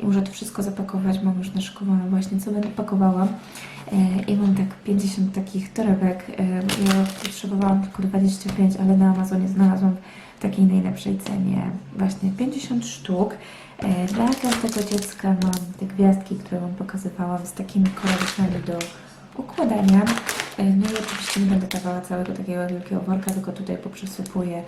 i muszę to wszystko zapakować. Mam już naszykowane właśnie, co będę pakowała. E, I mam tak 50 takich torebek. E, Ja potrzebowałam tylko 25, ale na Amazonie znalazłam w takiej najlepszej cenie właśnie 50 sztuk. E, Dla każdego dziecka mam te gwiazdki, które Wam pokazywałam z takimi kolorami do układania. No i oczywiście nie będę dawała całego takiego wielkiego worka, tylko tutaj poprzesypuję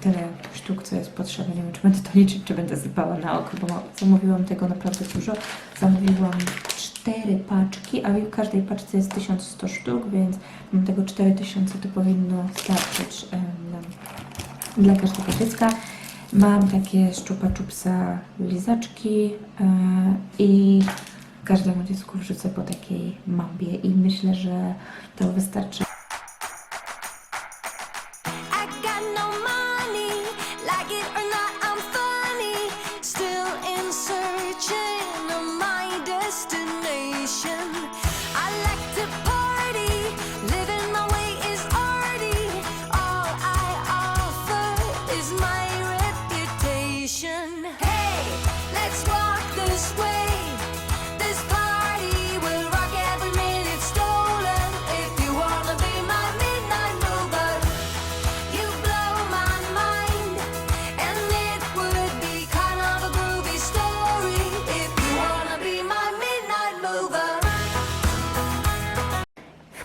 tyle sztuk, co jest potrzebne. Nie wiem, czy będę to liczyć, czy będę sypała na oko, bo zamówiłam tego naprawdę dużo. Zamówiłam cztery paczki, a w każdej paczce jest 1100 sztuk, więc mam tego 4000 to powinno starczyć nam dla każdego dziecka. Mam takie szczupa czupsa lizaczki e, i każdemu dziecku wrzucę po takiej małbie i myślę, że to wystarczy.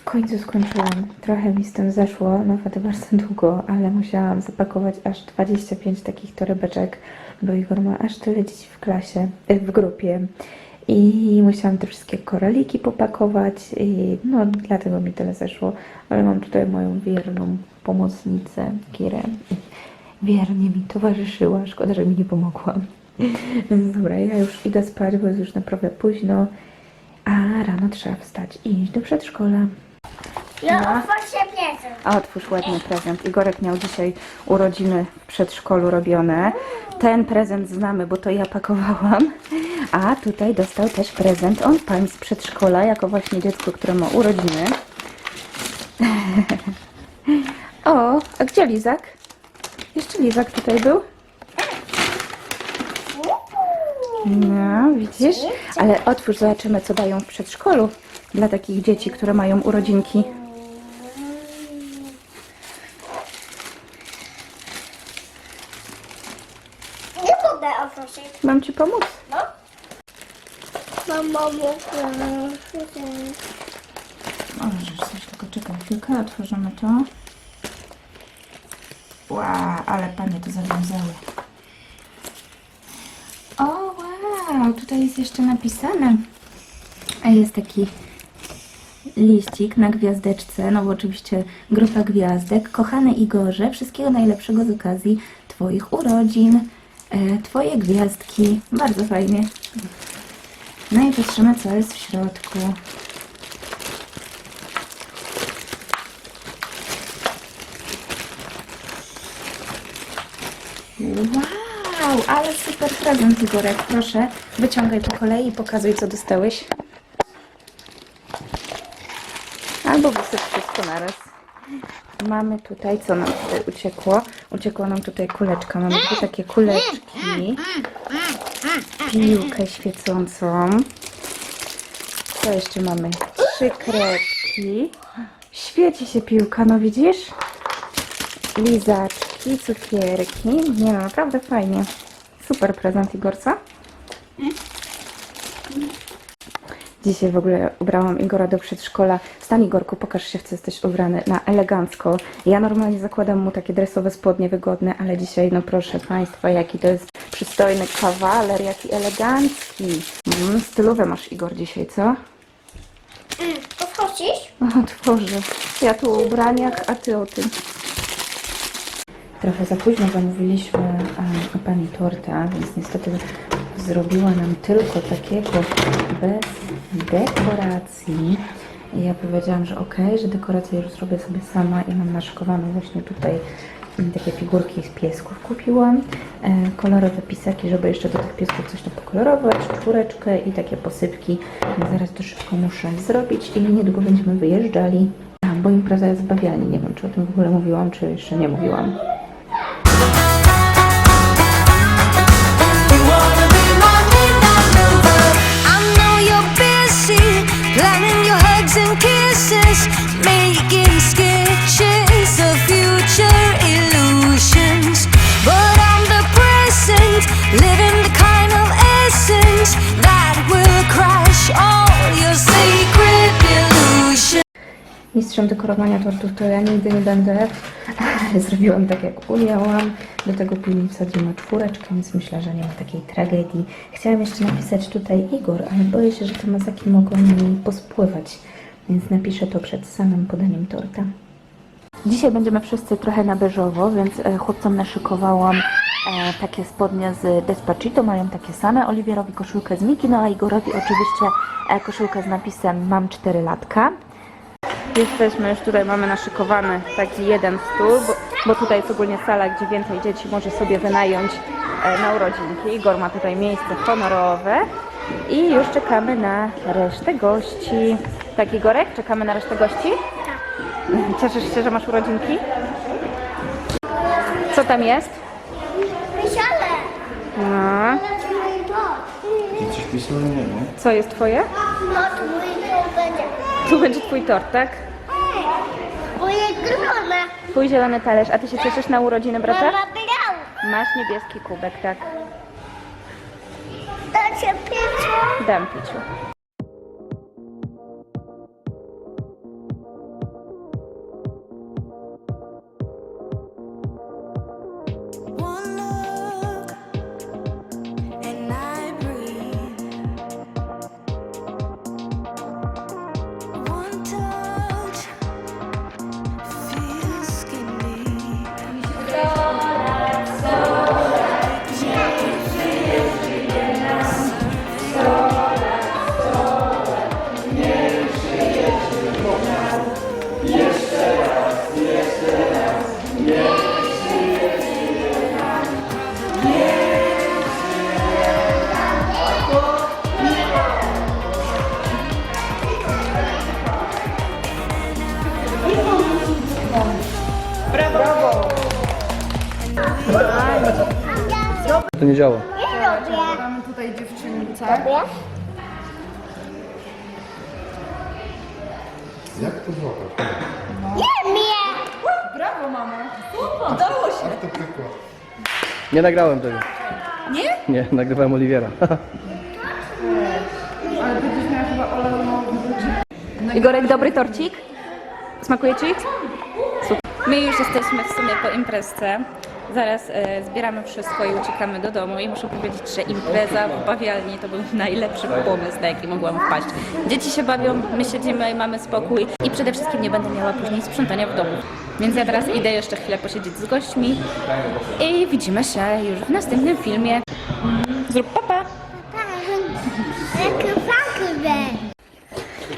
Końcu skończyłam. Trochę mi z tym zeszło, naprawdę bardzo długo, ale musiałam zapakować aż 25 takich torebeczek, bo Igor ma aż tyle dzieci w klasie, e, w grupie. I musiałam te wszystkie koraliki popakować i no dlatego mi tyle zeszło. Ale mam tutaj moją wierną pomocnicę, Kirę. Wiernie mi towarzyszyła, szkoda, że mi nie pomogła. Więc dobra, ja już idę spać, bo jest już naprawdę późno. A rano trzeba wstać i iść do przedszkola. Ja No. otworzę prezent. A otwórz ładnie prezent. Igorek miał dzisiaj urodziny w przedszkolu robione. Ten prezent znamy, bo to ja pakowałam. A tutaj dostał też prezent on pan z przedszkola, jako właśnie dziecko, które ma urodziny. O, a gdzie Lizak? Jeszcze Lizak tutaj był? No, widzisz? Ale otwórz, zobaczymy, co dają w przedszkolu dla takich dzieci, które mają urodzinki. Nie mogę otworzyć. Mam ci pomóc? No. Mamo. Możesz coś, tylko czekaj chwilkę, otworzymy to. Wow, ale panie to zawiązały. O, wow, tutaj jest jeszcze napisane. A jest taki liścik na gwiazdeczce, no bo oczywiście grupa gwiazdek. Kochany Igorze, wszystkiego najlepszego z okazji Twoich urodzin. E, twoje gwiazdki. Bardzo fajnie. No i patrzymy, co jest w środku. Wow, ale super prezent, Igorek. Proszę, wyciągaj po kolei i pokazuj, co dostałeś. Albo wysyp wszystko naraz. Mamy tutaj, co nam tutaj uciekło? Uciekła nam tutaj kuleczka. Mamy dwie takie kuleczki. Piłkę świecącą. Co jeszcze mamy? Trzy kredki. Świeci się piłka, no widzisz? lizaczki, cukierki. Nie no, naprawdę fajnie. Super prezent Igorca. Dzisiaj w ogóle ubrałam Igora do przedszkola. Stan Igorku, pokaż się, w co jesteś ubrany na elegancko. Ja normalnie zakładam mu takie dresowe spodnie wygodne, ale dzisiaj, no proszę Państwa, jaki to jest przystojny kawaler, jaki elegancki. Mm, stylowe masz Igor dzisiaj, co? Otworzysz? O, Otworzę. Ja tu o ubraniach, a Ty o tym. Trochę za późno zamówiliśmy um, pani torta, więc niestety zrobiła nam tylko takiego bez dekoracji. I ja powiedziałam, że ok, że dekorację już zrobię sobie sama i mam naszykowaną właśnie tutaj takie figurki z piesków kupiłam, e, kolorowe pisaki, żeby jeszcze do tych piesków coś tam pokolorować, czwóreczkę i takie posypki. Zaraz to szybko muszę zrobić i niedługo będziemy wyjeżdżali. Bo impreza jest bawialni. Nie wiem, czy o tym w ogóle mówiłam, czy jeszcze nie mówiłam. Mistrzem dekorowania tortów to ja nigdy nie będę, zrobiłam tak jak umiałam. Do tego później wsadziłam czwóreczkę, więc myślę, że nie ma takiej tragedii. Chciałam jeszcze napisać tutaj Igor, ale boję się, że te mazaki mogą mi pospływać, więc napiszę to przed samym podaniem torta. Dzisiaj będziemy wszyscy trochę na beżowo, więc e, chłopcom naszykowałam e, takie spodnie z Despacito, mają takie same. Oliwierowi koszulkę z Miki, no a Igorowi oczywiście e, koszulkę z napisem Mam 4 latka. Jesteśmy już tutaj, mamy naszykowany taki jeden stół, bo, bo tutaj jest ogólnie sala, gdzie więcej dzieci może sobie wynająć na urodzinki. Igor ma tutaj miejsce honorowe i już czekamy na resztę gości. Tak, Igorek? Czekamy na resztę gości? Tak. Cieszysz się, że masz urodzinki? Co tam jest? Wisiale. No. Coś pisane nie, nie? Co jest twoje? No to będzie. Tu będzie twój tort, tak? Moje grona. Twój zielony talerz. A ty się cieszysz na urodziny brata? Mama brał. Masz niebieski kubek, tak. To się pisze. Dam piciu. To nie działa. Mamy tutaj dziewczynce. Lubię? Jak to złapać? Nie mnie. Brawo, mama. Udało się. Jak to pykło? Nie nagrałem tego. Nie? Nie, nagrywałem Oliwiera. Ale będziesz miała chyba Igorek, dobry torcik? Smakuje Ci? My już jesteśmy w sumie po imprezce. Zaraz e, zbieramy wszystko i uciekamy do domu i muszę powiedzieć, że impreza w bawialni to był najlepszy pomysł, na jaki mogłam wpaść. Dzieci się bawią, my siedzimy mamy spokój i przede wszystkim nie będę miała później sprzątania w domu. Więc ja teraz idę jeszcze chwilę posiedzieć z gośćmi i widzimy się już w następnym filmie. Zrób papa!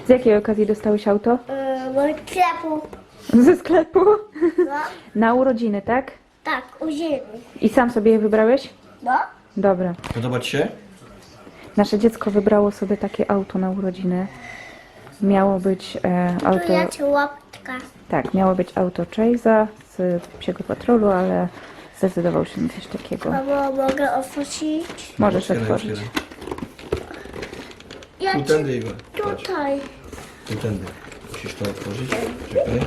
Z jakiej okazji dostałeś auto? Sklepu. Ze sklepu? No. Na urodziny, tak? Tak, u ziemi. I sam sobie je wybrałeś? No. Dobra. Podoba Ci się? Nasze dziecko wybrało sobie takie auto na urodziny. Miało być e, Tu auto. ja ci łapka. Tak, miało być auto Chase'a z psiego patrolu, ale zdecydował się na coś takiego. Mamo, mogę otworzyć? Możesz Otwieraj, otworzyć. otwieraj. Ja tędy, Igor. Tutaj. Tu tędy. Musisz to otworzyć. Czekaj.